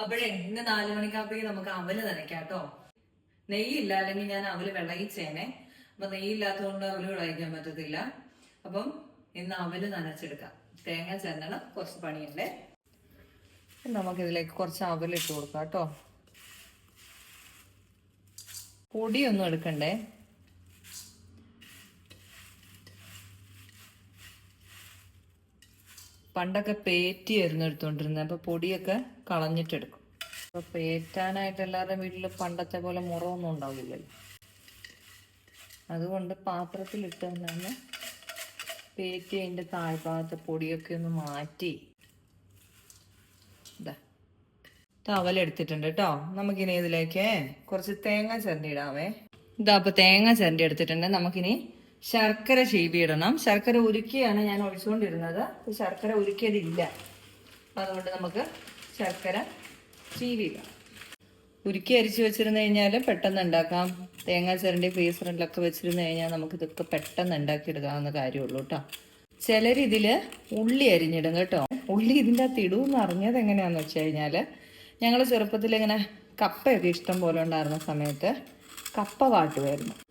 അപ്പോഴേ ഇന്ന് നാലു മണിക്കാപ്പേക്ക് നമുക്ക് അവൽ നനയ്ക്കാം കേട്ടോ നെയ്യില്ല അല്ലെങ്കിൽ ഞാൻ അവൽ വിളയിച്ചേനെ. അപ്പൊ നെയ്യില്ലാത്തതുകൊണ്ട് അവൽ വിളയിക്കാൻ പറ്റത്തില്ല. അപ്പം ഇന്ന് അവൽ നനച്ചെടുക്കാം. തേങ്ങ ചെന്നണം കുറച്ച് പണിയുണ്ട്. നമുക്കിതിലേക്ക് കുറച്ച് അവലിട്ട് കൊടുക്കാം കേട്ടോ. പൊടിയൊന്നും എടുക്കണ്ടേ? പണ്ടൊക്കെ പേറ്റിയായിരുന്നു എടുത്തോണ്ടിരുന്നത് അപ്പൊ പൊടിയൊക്കെ കളഞ്ഞിട്ടെടുക്കും. അപ്പൊ പേറ്റാനായിട്ട് എല്ലാവരുടെ വീട്ടിൽ പണ്ടത്തെ പോലെ മുറമൊന്നും ഉണ്ടാവില്ലല്ലോ. അതുകൊണ്ട് പാത്രത്തിലിട്ട് തന്നെ പേറ്റി അതിന്റെ താഴ്ഭാഗത്തെ പൊടിയൊക്കെ ഒന്ന് മാറ്റി. ഇതാ തവലെടുത്തിട്ടുണ്ട് കേട്ടോ. നമുക്കിനി ഇതിലേക്ക് കുറച്ച് തേങ്ങ ചിരണ്ടി ഇതാ അപ്പൊ തേങ്ങ ചിരണ്ടി എടുത്തിട്ടുണ്ട്. നമുക്കിനി ശർക്കര ചീവിയിടണം. ശർക്കര ഉരുക്കിയാണ് ഞാൻ ഒഴിച്ചുകൊണ്ടിരുന്നത്. ശർക്കര ഉരുക്കിയതില്ല. അതുകൊണ്ട് നമുക്ക് ശർക്കര ചീവിയിടാം. ഉരുക്കി അരിച്ചു വെച്ചിരുന്നു കഴിഞ്ഞാൽ പെട്ടെന്ന് ഉണ്ടാക്കാം. തേങ്ങാ ചിരണ്ടി ഫ്രീസറിലൊക്കെ വെച്ചിരുന്നു കഴിഞ്ഞാൽ നമുക്ക് ഇതൊക്കെ പെട്ടെന്ന് ഉണ്ടാക്കിയെടുക്കാവുന്ന കാര്യമുള്ളൂ കേട്ടോ. ചിലരിതിൽ ഉള്ളി അരിഞ്ഞിടും കേട്ടോ. ഉള്ളി ഇതിന്റെ അകത്ത് ഇടുമെന്ന് അറിഞ്ഞത് എങ്ങനെയാന്ന് വെച്ച് കഴിഞ്ഞാൽ ഞങ്ങൾ ചെറുപ്പത്തിൽ ഇങ്ങനെ കപ്പയൊക്കെ ഇഷ്ടം പോലെ ഉണ്ടായിരുന്ന സമയത്ത് കപ്പ വാട്ടുമായിരുന്നു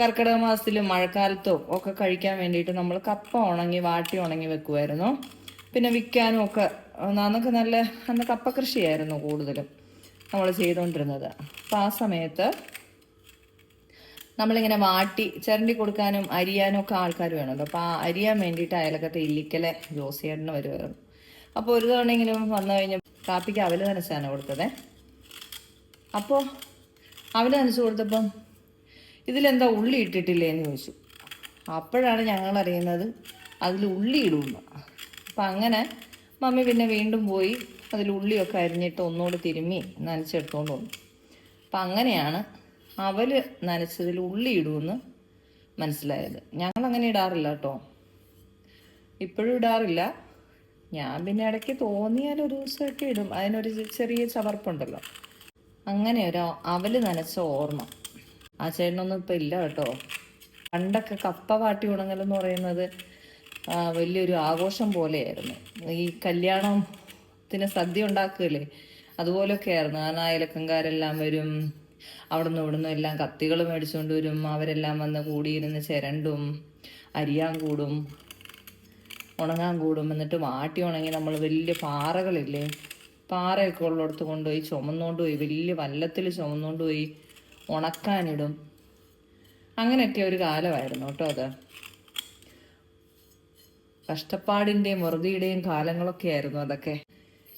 കർക്കിടക മാസത്തിലും മഴക്കാലത്തോ ഒക്കെ കഴിക്കാൻ വേണ്ടിയിട്ട് നമ്മൾ കപ്പ ഉണങ്ങി വാട്ടി ഉണങ്ങി വെക്കുമായിരുന്നു പിന്നെ വിൽക്കാനും ഒക്കെ അന്നൊക്കെ നല്ല അന്ന് കപ്പ കൃഷിയായിരുന്നു കൂടുതലും നമ്മൾ ചെയ്തുകൊണ്ടിരുന്നത്. അപ്പം ആ സമയത്ത് നമ്മളിങ്ങനെ വാട്ടി ചിരണ്ടി കൊടുക്കാനും അരിയാനും ഒക്കെ ആൾക്കാർ വേണമല്ലോ. അപ്പോൾ ആ അരിയാൻ വേണ്ടിയിട്ട് അയലക്കത്തെ ഇല്ലിക്കലെ ജോസിയേട്ടന് വരുമായിരുന്നു അപ്പോൾ ഒരു തവണയെങ്കിലും വന്നു കഴിഞ്ഞാൽ കാപ്പിക്ക് അവൽ നനച്ചാണ് കൊടുത്തത്. അപ്പോൾ അവൽ നനച്ച് കൊടുത്തപ്പം ഇതിലെന്താ ഉള്ളി ഇട്ടിട്ടില്ലേ എന്ന് ചോദിച്ചു. അപ്പോഴാണ് ഞങ്ങൾ അറിയുന്നത് അതിൽ ഉള്ളി ഇടുമെന്ന്. അപ്പം അങ്ങനെ മമ്മി പിന്നെ വീണ്ടും പോയി അതിൽ ഉള്ളിയൊക്കെ അരിഞ്ഞിട്ട് ഒന്നുകൂടി തിരുമ്മി നനച്ചെടുത്തോണ്ട് വന്നു. അപ്പം അങ്ങനെയാണ് അവൽ നനച്ചതിൽ ഉള്ളി ഇടുമെന്ന് മനസ്സിലായത്. ഞങ്ങൾ അങ്ങനെ ഇടാറില്ല കേട്ടോ. ഇപ്പോഴും ഇടാറില്ല. ഞാൻ പിന്നെ ഇടയ്ക്ക് തോന്നിയാൽ ഒരു ദിവസമൊക്കെ ഇടും. അതിനൊരു ചെറിയ ചവർപ്പുണ്ടല്ലോ. അങ്ങനെ ഒരു അവൽ നനച്ച ഓർമ്മ. ആ ചേട്ടനൊന്നും ഇപ്പം ഇല്ല കേട്ടോ. പണ്ടൊക്കെ കപ്പ വാട്ടി ഉണങ്ങലെന്ന് പറയുന്നത് വലിയൊരു ആഘോഷം പോലെയായിരുന്നു. ഈ കല്യാണത്തിന് സദ്യ ഉണ്ടാക്കുകയല്ലേ അതുപോലൊക്കെ ആയിരുന്നു കാരണം അയലക്കംകാരെല്ലാം വരും അവിടുന്ന് ഇവിടുന്ന് എല്ലാം കത്തികൾ മേടിച്ചുകൊണ്ട് വരും അവരെല്ലാം വന്ന് കൂടിയിരുന്ന് ചിരണ്ടും അരിയാൻ കൂടും ഉണങ്ങാൻ കൂടും എന്നിട്ട് വാട്ടി ഉണങ്ങി നമ്മൾ വലിയ പാറകളില്ലേ പാറയൊക്കെ ഉള്ളിടത്ത് കൊണ്ടുപോയി ചുമന്നുകൊണ്ട് പോയി വലിയ വല്ലത്തിൽ ചുമന്നുകൊണ്ട് പോയി ഉണക്കാനിടും. അങ്ങനെയൊക്കെ ഒരു കാലമായിരുന്നു കേട്ടോ അത്. കഷ്ടപ്പാടിന്റെയും വെറുതെയുടെയും കാലങ്ങളൊക്കെ ആയിരുന്നു അതൊക്കെ.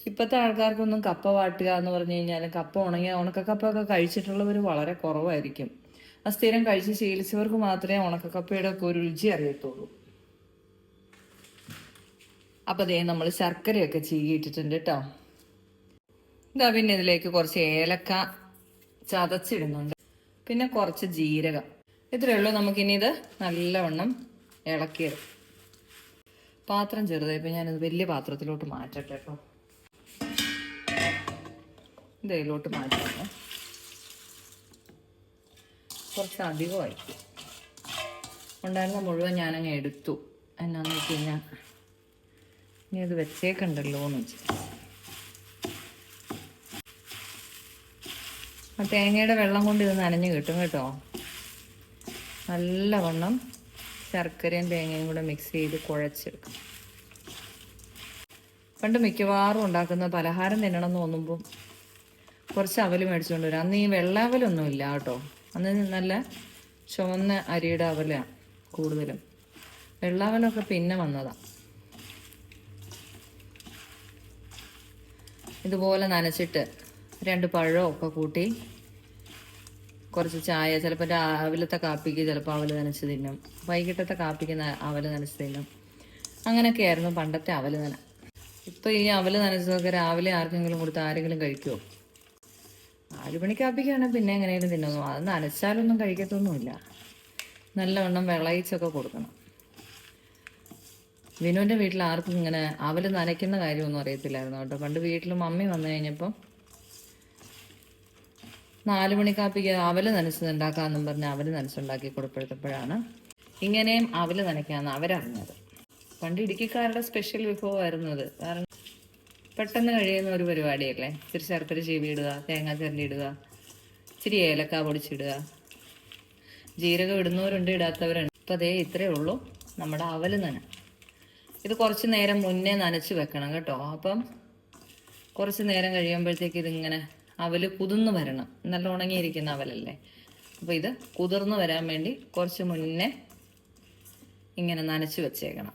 ഇപ്പോഴത്തെ ആൾക്കാർക്കൊന്നും കപ്പ വാട്ടുക എന്ന് പറഞ്ഞു കഴിഞ്ഞാൽ കപ്പ ഉണങ്ങിയ ഉണക്കക്കപ്പൊക്കെ കഴിച്ചിട്ടുള്ളവർ വളരെ കുറവായിരിക്കും. ആ സ്ഥിരം കഴിച്ച് ശീലിച്ചവർക്ക് മാത്രമേ ഉണക്കക്കപ്പയുടെ ഒക്കെ ഒരു രുചി അറിയത്തുള്ളൂ. അപ്പൊ അതേ നമ്മൾ ശർക്കരയൊക്കെ ചീകിയിട്ടിട്ടുണ്ട് കേട്ടോ. ഇതാ പിന്നെ ഇതിലേക്ക് കുറച്ച് ഏലക്ക ചതച്ചിടുന്നുണ്ട്. പിന്നെ കുറച്ച് ജീരകം. ഇത്രയേ ഉള്ളൂ. നമുക്കിനി ഇത് നല്ലവണ്ണം ഇളക്കിയത് പാത്രം ചെറുതായി. ഇപ്പം ഞാനത് വലിയ പാത്രത്തിലോട്ട് മാറ്റട്ടെ കേട്ടോ. ഇത് ഇതിലോട്ട് മാറ്റാം കുറച്ച് അധികമായി. ഉണ്ടായിരുന്ന മുഴുവൻ ഞാനങ്ങ് എടുത്തു. എന്നാന്ന് വെച്ച് കഴിഞ്ഞാൽ ഇനി അത് വെച്ചേക്കണ്ടല്ലോ എന്ന് വെച്ച്. ആ തേങ്ങയുടെ വെള്ളം കൊണ്ട് ഇത് നനഞ്ഞ് കിട്ടും കേട്ടോ. നല്ലവണ്ണം ശർക്കരയും തേങ്ങയും കൂടെ മിക്സ് ചെയ്ത് കുഴച്ചെടുക്കും. പണ്ട് മിക്കവാറും ഉണ്ടാക്കുന്ന പലഹാരം തിന്നണം തോന്നുമ്പോൾ കുറച്ച് അവൽ മേടിച്ചുകൊണ്ട് വരും. അന്ന് ഈ വെള്ള അവലൊന്നും ഇല്ല കേട്ടോ. അന്ന് നല്ല ചുവന്ന അരിയുടെ അവലാണ് കൂടുതലും. വെള്ളാവലൊക്കെ പിന്നെ വന്നതാണ് ഇതുപോലെ നനച്ചിട്ട് രണ്ട് പഴവും ഒക്കെ കൂട്ടി കുറച്ച് ചായ ചിലപ്പോൾ രാവിലത്തെ കാപ്പിക്ക് ചിലപ്പോൾ അവൽ നനച്ച് തിന്നും. വൈകിട്ടത്തെ കാപ്പിക്ക് അവൽ നനച്ച് തിന്നും. അങ്ങനെയൊക്കെ ആയിരുന്നു പണ്ടത്തെ അവൽ നന ഇപ്പോൾ ഈ അവൽ നനച്ചതൊക്കെ രാവിലെ ആർക്കെങ്കിലും കൊടുത്ത് ആരെങ്കിലും കഴിക്കുമോ നാല് മണി കാപ്പിക്കാണെങ്കിൽ പിന്നെ എങ്ങനെയും തിന്നുന്നു. അത് നനച്ചാലൊന്നും കഴിക്കത്തൊന്നുമില്ല. നല്ലവണ്ണം വിളയിച്ചൊക്കെ കൊടുക്കണം. വിനുവിന്റെ വീട്ടിൽ ആർക്കും ഇങ്ങനെ അവൽ നനയ്ക്കുന്ന കാര്യമൊന്നും അറിയത്തില്ലായിരുന്നു കേട്ടോ. പണ്ട് വീട്ടിൽ മമ്മി വന്നു കഴിഞ്ഞപ്പം നാല് മണി കാപ്പിക്ക് അവൽ നനച്ചുണ്ടാക്കാമെന്നും പറഞ്ഞ് അവൽ നനച്ചുണ്ടാക്കി കൊടുപ്പെടുത്തപ്പോഴാണ് ഇങ്ങനെയും അവൽ നനയ്ക്കാമെന്ന് അവരറിഞ്ഞത്. പണ്ട് ഇടുക്കിക്കാരുടെ സ്പെഷ്യൽ വിഭവമായിരുന്നു അത് കാരണം പെട്ടെന്ന് കഴിയുന്ന ഒരു പരിപാടിയല്ലേ? ഇച്ചിരി ശർക്കര ചീവി ഇടുക തേങ്ങ ഇടുക ഇച്ചിരി ഏലക്ക പൊടിച്ചിടുക. ജീരകം ഇടുന്നവരുണ്ട് ഇടാത്തവരുണ്ട്. അപ്പം അതേ ഇത്രയേ ഉള്ളൂ. നമ്മുടെ അവൽ നന. ഇത് കുറച്ച് നേരം മുന്നേ നനച്ച് വെക്കണം കേട്ടോ. അപ്പം കുറച്ച് നേരം കഴിയുമ്പോഴത്തേക്ക് ഇതിങ്ങനെ അവൽ കുതിർന്ന് വരണം. നല്ല ഉണങ്ങിയിരിക്കുന്ന അവലല്ലേ? അപ്പോൾ ഇത് കുതിർന്ന് വരാൻ വേണ്ടി കുറച്ച് മുന്നേ ഇങ്ങനെ നനച്ച് വെച്ചേക്കണം.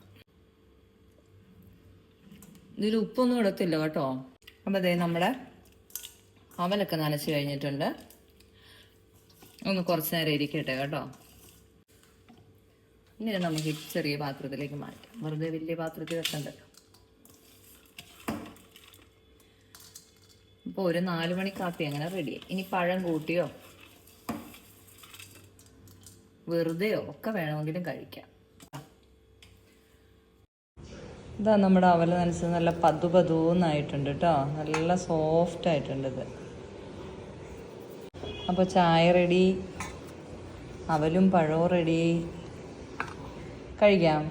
ഇതിൽ ഉപ്പൊന്നും ഇടത്തില്ല കേട്ടോ. അപ്പോൾ അതേ നമ്മുടെ അവലൊക്കെ നനച്ച് കഴിഞ്ഞിട്ടുണ്ട്. ഒന്ന് കുറച്ച് നേരം ഇരിക്കട്ടെ കേട്ടോ. ഇനി നമുക്ക് ചെറിയ പാത്രത്തിലേക്ക് മാറ്റാം. വെറുതെ വലിയ പാത്രത്തിൽ വെക്കണ്ടല്ലോ ഇപ്പോൾ ഒരു നാല് മണി കാപ്പി അങ്ങനെ റെഡി ഇനി പഴം കൂട്ടിയോ? വെറുതെയോ ഒക്കെ വേണമെങ്കിലും കഴിക്കാം. ഇതാ നമ്മുടെ അവല നനച്ചത് നല്ല പതു പതൂന്നായിട്ടുണ്ട് കേട്ടോ നല്ല സോഫ്റ്റ് ആയിട്ടുണ്ട് ഇത്. അപ്പോൾ ചായ റെഡി അവലും പഴവും റെഡി കഴിക്കാം.